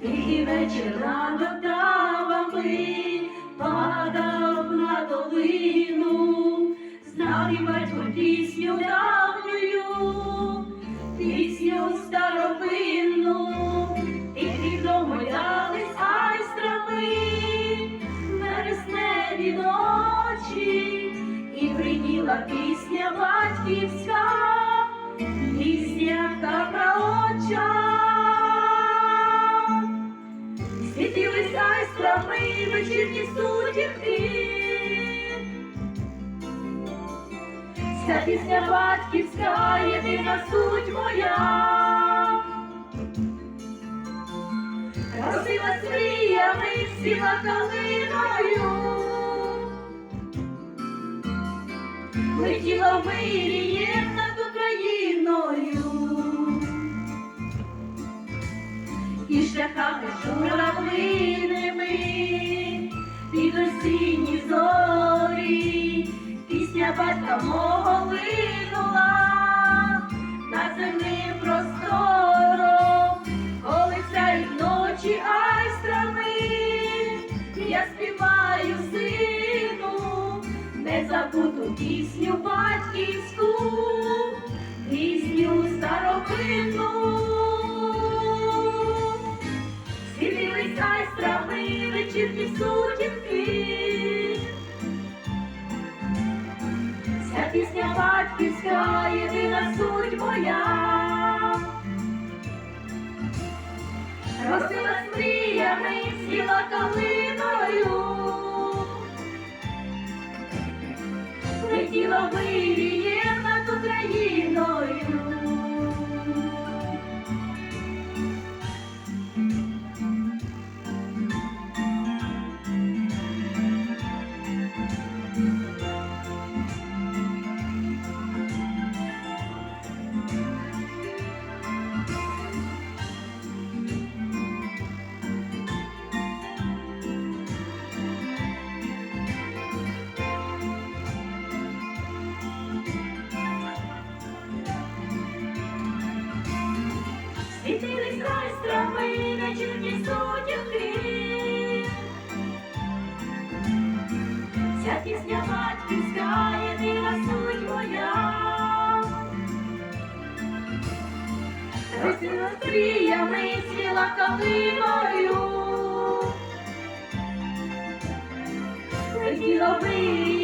Тихий вечір Отавами падав на долину, знав і пісню давню, пісню старовинну, приділа пісня батьківська, пісня така оча. Світились айстрами вечірні сутінки. Ця пісня батьківська, єдина суть моя. Красива з мріями, сіла калиною. Летіла в мирі над Україною. і шляхами журавлиними під осінні зорі, пісня батька мого линула над земним простором, коли сяють ночі айстрами, я співаю сину, незабуту пісню батьківську, пісню старовинну. Світились айстрами вечірні сутінки. Ця пісня батьківська, єдина суть моя. Росила мріями, сіла калиною. Світились айстрами вечірні сутінки. Ця пісня батьківська, єдина суть моя. Росіла стріями, сіла калиною. Летіла вирі